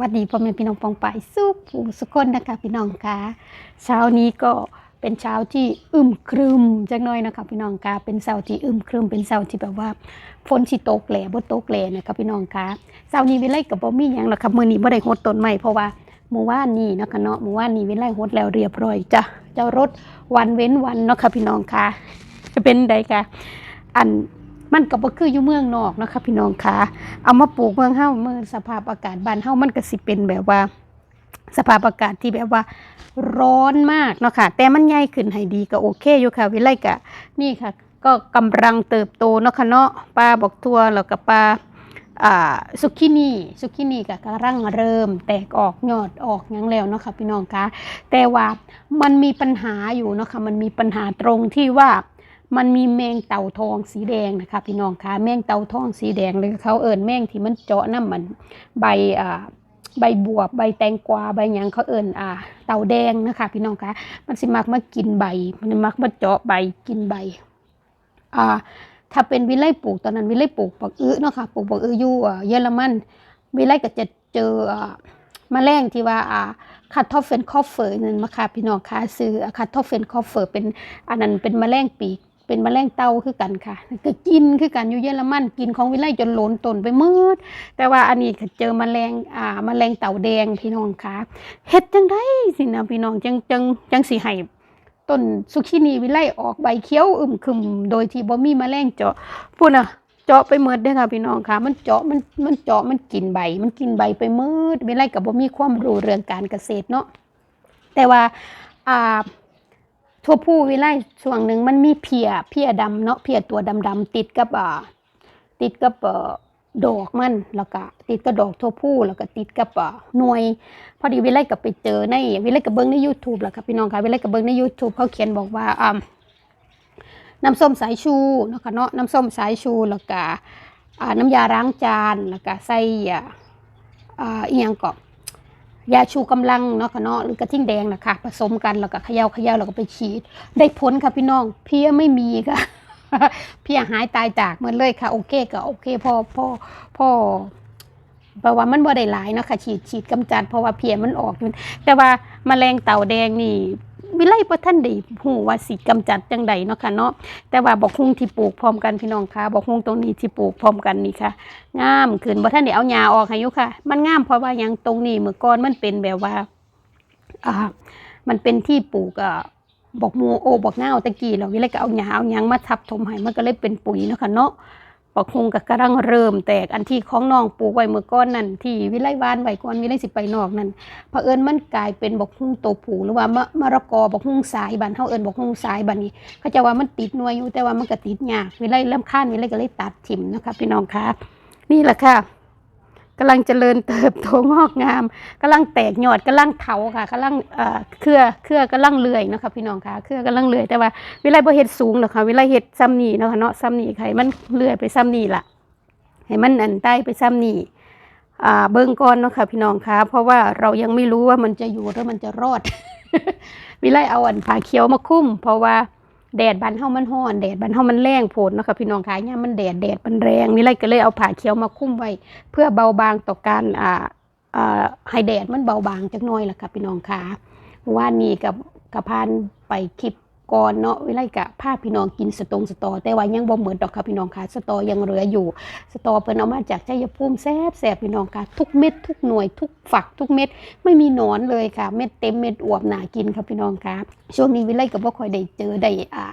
วัสดีพ่อแม่พี่น้องปองไปายสุขผู้สุขคนนะคะพี่น้องคะเช้านี้ก็เป็นเช้าที่อึมครึมจักหน่อยนะคะพี่น้องคะเป็นเช้าที่อึมครึมเป็นเช้าที่แบบว่าฝนสิตกแหล่บ่ตกแหล่นะคะพี่น้องคะเช้านี้เวิไลกับบ่มีหยังหรอกค่ะมื้อนี้บ่ได้ฮดต้นไม้เพราะว่าเมื่อวานนี้นะคะเนาะเมื่อวานนี้วิไลฮดแล้วเรียบร้อยจ้ะเจ้ารถวันเว้นวันเนาะค่ะพี่น้องคะเป็นใดคะอัน มันก็บ่คืออยู่เมืองนอกนะค่ะพี่น้องคะเอามาปลูกเมืองเฮาเมื่อสภาพอากาศบ้านเฮามันก็สิเป็นแบบว่า สภาพอากาศที่แบบว่าร้อนมากเนาะค่ะ แต่มันใหญ่ขึ้นให้ดีก็โอเคอยู่ค่ะ วิไลกะนี่ค่ะ ก็กำลังเติบโตเนาะค่ะเนาะปลาบอกทัวแล้วก็ปลาอ่าซุกินี่ซุกินี่ก็กำลังเริ่ม แตกออกยอดออกยังแล้วเนาะค่ะพี่น้องคะแต่ว่ามันมีปัญหาอยู่เนาะค่ะมันมีปัญหาตรงที่ว่า มันมีแมงเต่าทองสีแดงนะคะพี่น้องคะแมงเต่าทองสีแดงหรือเขาเอิญแมงที่มันเจาะน้ำมันใบอ่าใบบวบใบแตงกวาใบหยังเขาเอิญอ่า เต่าแดงนะคะ พี่น้องคะมันสิมักมากินใบ มันมักมาเจาะใบกินใบอ่าถ้าเป็นวิไลปลูกตอนนั้นวิไลปลูกปักอื้อเนาะค่ะปลูกปักอื้ออยู่อ่าเยอรมันวิไลก็จะเจออ่าแมลงที่ว่าอ่าคัตทอฟเฟนคอฟเฟอร์นั่นมาค่ะพี่น้องคะซื้อคัตทอฟเฟนคอฟเฟอร์เป็นอันนั้นเป็นแมลงปีก เป็นแมลงเต่าคือกันค่ะก็กินคือกันอยู่เยอรมันกินของวิไลจนหลนตนไปมืดแต่ว่าอันนี้เจอแมลงอ่าแมลงเต่าแดงพี่น้องค่ะเฮ็ดจังไดสินะพี่น้องจังจังจังสิให้ต้นสุขินีวิไลออกใบเขียวอึมครึมโดยที่บ่มีแมลงเจาะพูดนะเจาะไปหมดเด้อค่ะพี่น้องค่ะ มันเจาะมันมันเจาะมันกินใบ มันกินใบไปมืดวิไลก็บ่มีความรู้เรื่องการเกษตรเนาะแต่ว่าอ่า ทั่วผู้วิไลช่วงหนึ่งมันมีเพียเพียดำเนาะเพียตัวดำๆติดกับอ่าติดกับอ่อดอกมันแล้วก็ติดกับดอกทั่วผู้แล้วก็ติดกับอ่าหน่วย พอดีวิไลก็ไปเจอในวิไลก็เบิ่งใน YouTube แหละค่ะพี่น้องค่ะวิไลก็เบิ่งใน YouTube เขาเขียนบอกว่าอ่าน้ำส้มสายชูเนาะค่ะเนาะน้ำส้มสายชูแล้วก็น้ำยาล้างจานแล้วก็ใส่อ่าอีหยังก็ ยาชูกำลังเนาะค่ะเนาะหรือกระทิ่งแดงนะคะผสมกันแล้วก็เขย่าเขย่าแล้วก็ไปฉีด ได้ผลค่ะพี่น้องเพี้ยไม่มีค่ะเพี้ยหายตายจากเหมือนเลยค่ะโอเคก็โอเคพอพอพอเพราะว่ามันบ่ได้หลายเนาะค่ะฉีดฉีดกำจัดเพราะว่าเพี้ยมันออก แต่ว่าแมลงเต่าแดงนี่ วิไลบ่ท่านได้ฮู้ว่าสิกำจัดจังใดเนาะค่ะเนาะแต่ว่าบอกฮุงที่ปลูกพร้อมกันพี่น้องค่ะบอกฮุงตรงนี้ที่ปลูกพร้อมกันนี่ค่ะ งามขึ้นบ่ท่านได้เอาหญ้าออกให้อยู่ค่ะ มันงามเพราะว่ายังตรงนี้เมื่อก่อนมันเป็นแบบว่าอ่ามันเป็นที่ปลูกอะบอกมูโอบอกเงาตะกี้เราวิเลยก็เอาหญ้าเอาหยังมาทับถมให้มันก็เลยเป็นปุ๋ยเนาะค่ะเนาะ บอกคงกับกระรังเริ่มแตกอันที่ของน้องปลูกไว้เมื่อก่อนนั่นที่วิไลวานไว้ก่อนวิไลสิไปนอกนั่นเผอิญมันกลายเป็นบอกฮุ่งโตผูหรือว่ามะมะระกอบอกฮุ่งสายบันเฮาเอิญบอกฮุ่งสายบันนี้เขาจะว่ามันติดหน่วยอยู่แต่ว่ามันก็ติดยากวิไลลำคานวิไลก็เลยตัดถิ่มนะคะพี่น้องคะนี่แหละค่ะ กำลังเจริญเติบโตงอกงามกำลังแตกยอดกำลังเถาค่ะกำลังเครือเครือกำลังเลื่อยนะคะพี่น้องคะเครือกำลังเลื่อยแต่ว่าวิไลบ่เฮ็ดสูงหรอกค่ะวิไลเฮ็ดซ้ำนี่เนาะคะเนาะซ้ำนี่ค่มันเลื่อยไปซ้ำนี่ล่ะให้มันอันใต้ไปซ้ำนี่เบิ่งก่อนเนาะค่ะพี่น้องคะเพราะว่าเรายังไม่รู้ว่ามันจะอยู่หรือมันจะรอดวิไลเอาอันผ้าเขียวมาคุ้ม เพราะว่า แดดบันเฮามันห้อนแดดบันเฮามันแรงโผดเนาะค่ะพี่น้องคะยามมันแดดแดดมันแรงนี่เลยก็เลยเอาผ้าเขียวมาคุ้มไว้ เพื่อเบาบางต่อการอ่าอ่าให้แดดมันเบาบางจักหน่อยล่ะค่ะพี่น้องคะว่านี่กับกับพานไปคลิป ก่อนเนาะวิไลกะพาพี่น้องกินสตงสตอ แต่ว่ายังบ่เหมือนดอกค่ะพี่น้องค่ะสตอยังเหลืออยู่ สตอเพิ่นเอามาจากชัยภูมิแซ่บแซ่บพี่น้องค่ะ ทุกเม็ดทุกหน่วยทุกฝักทุกเม็ดไม่มีหนอนเลยค่ะ เม็ดเต็มเม็ดอวบหนากินค่ะพี่น้องค่ะช่วงนี้วิไลก็บ่ค่อยได้เจอได้อ่า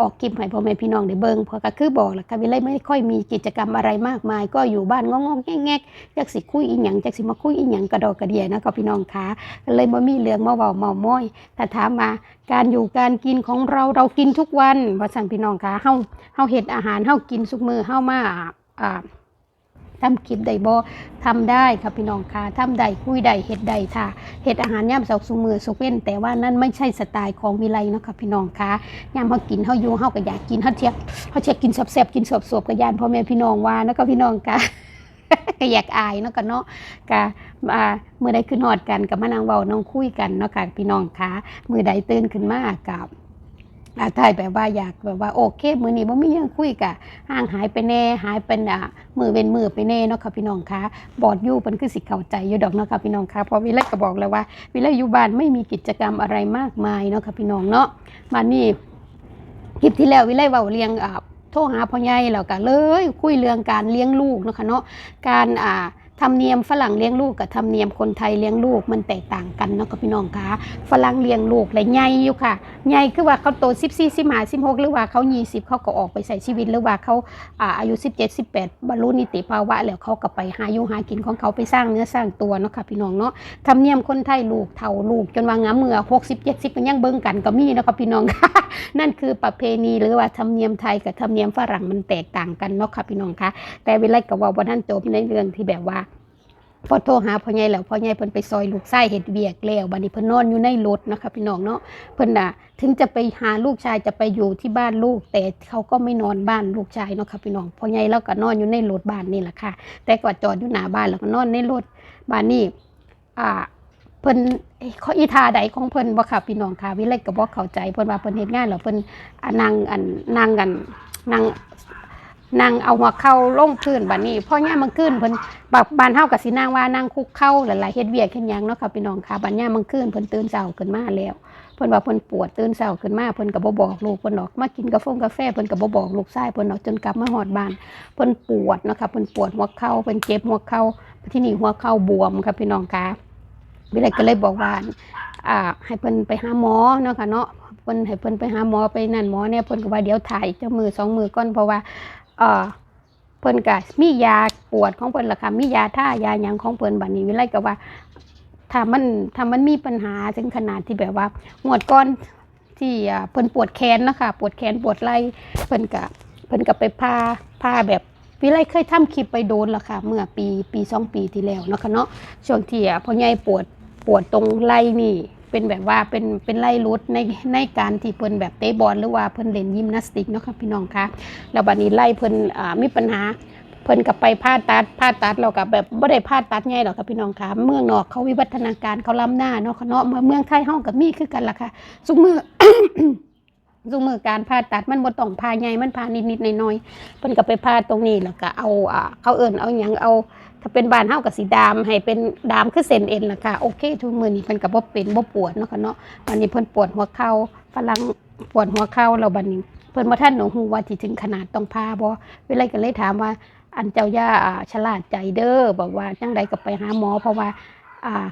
ออกกิมให้พ่อแม่พี่น้องได้เบิ่งเพราะก็คือบอกแหละค่ะวิไลไม่ค่อยมีกิจกรรมอะไรมากมาย ก็อยู่บ้านงองๆแง่ๆจักสิคุยอีหยังจักสิมาคุยอีหยังกระดอกกระเดียนะครับพี่น้องค่ะก็เลยบ่มีเรื่องมาเว้าเมาม้อยถ้าถามมาการอยู่การกินของเราเรากินทุกวันว่าซั่นพี่น้องค่ะเฮาเฮาเฮ็ดอาหารเฮากินทุกมื้อเฮามาอ่า ทำคลิปได้บ่ทำได้ครับพี่น้องค่ะทำได้คุยได้เฮ็ดได้ค่ะเฮ็ดอาหารย่ำเสาสุมือสุกเว้น แต่ว่านั่นไม่ใช่สไตล์ของวิไลเนาะค่ะพี่น้องคะย่ำเฮากินเฮาอยู่เฮาก็อยากกินเฮาเทียบเฮาเทียบกินแซ่บๆกินสบๆกับยานพ่อแม่พี่น้องว่าเนาะค่ะพี่น้องคะก็อยากอายเนาะกันเนาะกะอ่ามื้อใดขึ้นฮอดกันกับมานั่งเว้าน้องคุยกันเนาะค่ะพี่น้องคะมือใดตื่นขึ้นมากับ อาไทยแบบว่าอยากแบบว่าโอเคมือนี้บ่มียังคุยกะห่างหายไปแน่หายเป็นอะมือเป็นมือไปแน่เนาะค่ะพี่น้องคะบอดอยู่เพิ่นคือสิเข้าใจอยู่ดอกเนาะค่ะพี่น้องคะเพราะวิไลก็บอกแล้วว่า วิไลอยู่บ้านไม่มีกิจกรรมอะไรมากมายเนาะค่ะพี่น้องเนาะมานี่คลิปที่แล้ววิไลเว้าเรียงอ่าโทรหาพ่อใหญ่แล้วก็เลย คุยเรื่องการเลี้ยงลูกเนาะค่ะเนาะการอ่า ธรรมเนียมฝรั่งเลี้ยงลูกกับธรรมเนียมคนไทยเลี้ยงลูกมันแตกต่างกันเนาะค่ะพี่น้องคะฝรั่งเลี้ยงลูกและใหญ่อยู่ค่ะใหญ่คือว่าเขาโต14 15 16หรือว่าเขา20เขาก็ออกไปใช้ชีวิตหรือว่าเขาอ่าอายุ17 18บแปดบรรลุนิติภาวะ แล้วเขาก็ไปหาอยู่หากินของเขาไปสร้างเนื้อสร้างตัวเนาะค่ะพี่น้องเนาะธรรมเนียมคนไทยลูกเฒ่าลูกจนว่างาเมื่อ60 70ก็ดสิบยังเบิ่งกันก็มีเนาะค่ะพี่น้องนั่นคือประเพณีหรือว่าธรรมเนียมไทยกับธรรมเนียมฝรั่งมันแตกต่างกันเนาะค่ะพี่น้องคะแต่เวลาก็ว่าบ่ทันจบในเรื่องที่แบบว่า พอโทรหาพ่อใหญ่แล้วพ่อใหญ่เพิ่นไปซอยลูกชายเฮ็ดเวียกแล้วบัดนี้เพิ่นนอนอยู่ในรถเนาะค่ะพี่น้องเนาะเพิ่นน่ะถึงจะไปหาลูกชายจะไปอยู่ที่บ้านลูก แต่เขาก็ไม่นอนบ้านลูกชายเนาะค่ะพี่น้องพ่อใหญ่เราก็นอนอยู่ในรถบ้านนี่แหละค่ะ แต่ก็จอดอยู่หน้าบ้านแล้วก็นอนในรถบ้านนี้อ่าเพิ่นเอ้ยเขาอีทาใดของเพิ่นบ่ค่ะพี่น้องค่ะวิไลก็บ่เข้าใจเพิ่นว่าเพิ่นเฮ็ดงานแล้วเพิ่นอนั่งอันนั่งกันนั่ง นั่งเอาหัวเข่าลงพื้นบัดนี้พ่อย่ามมันขึ้นเพิ่นบางบ้านเฮากับสินางว่านั่งคุกเข้าหลายๆเฮ็ดเวียกเฮ็ดหยังเนาะค่ะพี่น้องค่ะบัดยามมื้อคืนเพิ่นตื่นเช้าขึ้นมาแล้วเพิ่นว่าเพิ่นปวดตื่นเช้าขึ้นมาเพิ่นก็บ่บอกลูกเพิ่นดอกมากินกาแฟกาแฟเพิ่นก็บ่บอกลูกชายเพิ่นดอกจนกลับมาฮอดบ้านเพิ่นปวดเนาะค่ะเพิ่นปวดหัวเข่าเพิ่นเจ็บหัวเข่าที่นี่หัวเข่าบวมค่ะพี่น้องค่ะวิไลก็เลยบอกว่าอ่าให้เพิ่นไปหาหมอเนาะค่ะเนาะเพิ่นให้เพิ่นไปหาหมอไปนั่นหมอเนี่ยเพิ่นก็ว่าเดี๋ยวถ่ายเจ้ามือสองมือก่อนเพราะว่า เอ่อเพิ่นก็มียาปวดของเพิ่นล่ะค่ะมียาท่ายาหยังของเพิ่นบัดนี้วิไลก็ว่าถ้ามันถ้ามันมีปัญหาถึงขนาดที่แบบว่าหมวดก้อนที่อ่าเพิ่นปวดแขนนะคะปวดแขนปวดไหล่เพิ่นก็เพิ่นก็ไปพาพาแบบวิไลเคยทำคลิปไปโดนและค่ะ เมื่อปีปีสองปีที่แล้วเนาะค่ะเนาะช่วงที่อะพ่อใหญ่ปวดปวดตรงไหล่นี่ เป็นแบบว่าเป็นเป็นไล่รุดในในการที่เพิ่นแบบเตะบอลหรือว่าเพิ่นเล่นยิมนาสติกเนาะค่ะพี่น้องคะแล้วบัดนี้ไล่เพิ่นอ่ามีปัญหาเพิ่นกับไปผ่าตัดผ่าตัดเรากับแบบบ่ได้ผ่าตัดง่ายหรอกค่ะพี่น้องค่ะเมืองนอกเขาวิวัฒนาการเขาล้ำหน้าเนาะเนาะเมืองไทยเฮาก็มีคือกันล่ะค่ะซุมือซุมือการผ่าตัดมันบ่ต้องผ่าใหญ่มันผ่านิดๆหน่อยๆเพิ่นก็ไปผ่าตรงนี้แล้วก็เอาอ่าเขาเอิ้นเอาหยังเอา ถ้าเป็นบานเฮากับสีดามให้เป็นดามคือเส้นเอ็นล่ะค่ะโอเคทุกมือนี้เพิ่นก็บ่เป็นบ่ปวดเนาะค่ะเนาะวันนี้เพิ่นปวดหัวเข่าฝรั่งปวดหัวเข่าแล้วบัดนี้ เพิ่นบ่ทันหนูฮู้ว่าสิถึงขนาดต้องพาบ่เวลาก็เลยถามว่า อันเจ้าย่าอาฉลาดใจเด้อบอกว่าจังใดก็ไปหาหมอเพราะว่าอ่า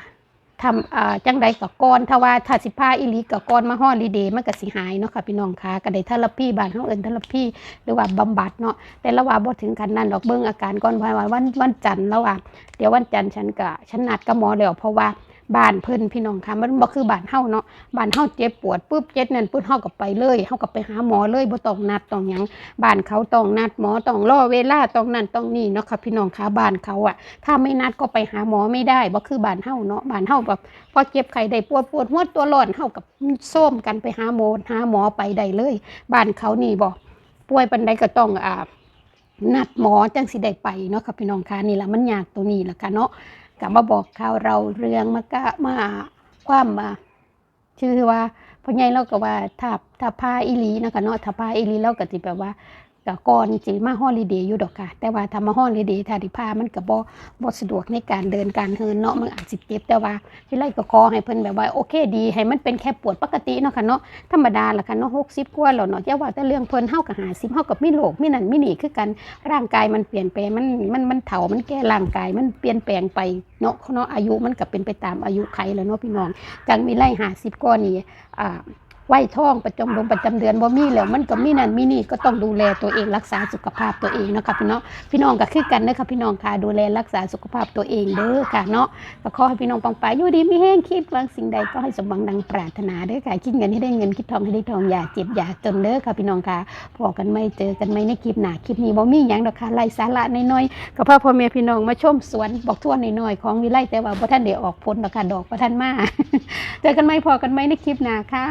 ทำอ่าจังใดกับก้อนถ้าว่าถ้าสิผ้าอิลีกับก้อนมาฮอลีเดย์มันก็สิหายเนาะค่ะพี่น้องค่ะก็ได้เทอราพีบ้านเฮาเอิ้นเทอราพีหรือว่าบำบัดเนาะแต่ละว่าบ่ถึงกันนั้นดอกเบิ่งอาการก่อนว่าวันวันจันทร์แล้วว่าเดี๋ยววันจันทร์ฉันก็ฉันนัดกับหมอแล้วเพราะว่า บ้านเพิ่นพี่น้องค่ะมันบ่คือบ้านเฮาเนาะบ้านเฮาเจ็บปวดปุ๊บเจ็ดนั่นปุ๊บเฮาก็ไปเลยเฮาก็ไปหาหมอเลยบ่ต้องนัดต้องหยังบ้านเขาต้องนัดหมอต้องรอเวลาต้องนั่นต้องนี่เนาะค่ะพี่น้องค่ะบ้านเขาอะถ้าไม่นัดก็ไปหาหมอไม่ได้บ่คือบ้านเฮาเนาะบ้านเฮาแบบพอเจ็บไข้ได้ปวดปวดหัวตัวร้อนเฮากับส้มกันไปหาหมอหาหมอไปได้เลย บ้านเขานี่บ่ป่วยปานใดก็ต้องอ่านัดหมอจังสิได้ไปเนาะค่ะพี่น้องค่ะนี่ละมันยากตรงนี้ล่ะค่ะเนาะ ก็มาบอกข่าวเราเรื่องมากะมาความมาชื่อว่าพ่อใหญ่เราก็ว่าถ้าถ้าพาอีหลีนะคะเนาะถ้าพาอีหลีเราก็สิแบบว่า ก็ก่อนสิมาฮอลิเดย์อยู่ดอกค่ะ แต่ว่าถ้ามาฮอลิเดย์ถ้าสิพามันก็บ่บ่สะดวกในการเดินการเฮินเนาะมันอาจสิเจ็บแต่ว่าที่ไรก็ขอให้เพิ่นแบบว่าโอเคดีให้มันเป็นแค่ปวดปกติเนาะค่ะเนาะธรรมดาล่ะค่ะเนาะ60กว่าแล้วเนาะอย่าว่าแต่เรื่องเพิ่นเฮาก็50เฮาก็มีโรคมีนั่นมีนี่คือกันร่างกายมันเปลี่ยนแปลงมันมันมันเฒ่ามันแก่ร่างกายมันเปลี่ยนแปลงไปเนาะเนาะอายุมันก็เป็นไปตามอายุไขแล้วเนาะพี่น้องจังมีไล่หาสิบก้อนนี่อ่า ไหวท้องประจำลงประจำเดือนบ่มีแล้วมันก็มีนั่นมีนี่ก็ต้องดูแลตัวเองรักษาสุขภาพตัวเองเนาะค่ะพี่น้องพี่น้องก็คือกันเด้อค่ะพี่น้องค่ะดูแลรักษาสุขภาพตัวเองเด้อค่ะเนาะก็ขอให้พี่น้องปังปายอยู่ดีมีแห้งคิดหวังสิ่งใดก็ให้สมหวังดังปรารถนาเด้อค่ะคิดเงินให้ได้เงินคิดทองให้ได้ทองอย่าเจ็บอย่าจนเด้อค่ะพี่น้องค่ะพอกันไม่เจอกันไม่ในคลิปหน้าคลิปนี้บ่มีหยังดอกค่ะไล่สาระน้อยๆก็พาพ่อแม่พี่น้องมาชมสวนบอกทั่วน้อยๆของวิไลแต่ว่าบ่ทันได้ออกผลดอกค่ะดอกบ่ทันมาเจอกันไหมพอกันไหมในคลิปหน้าค่ะ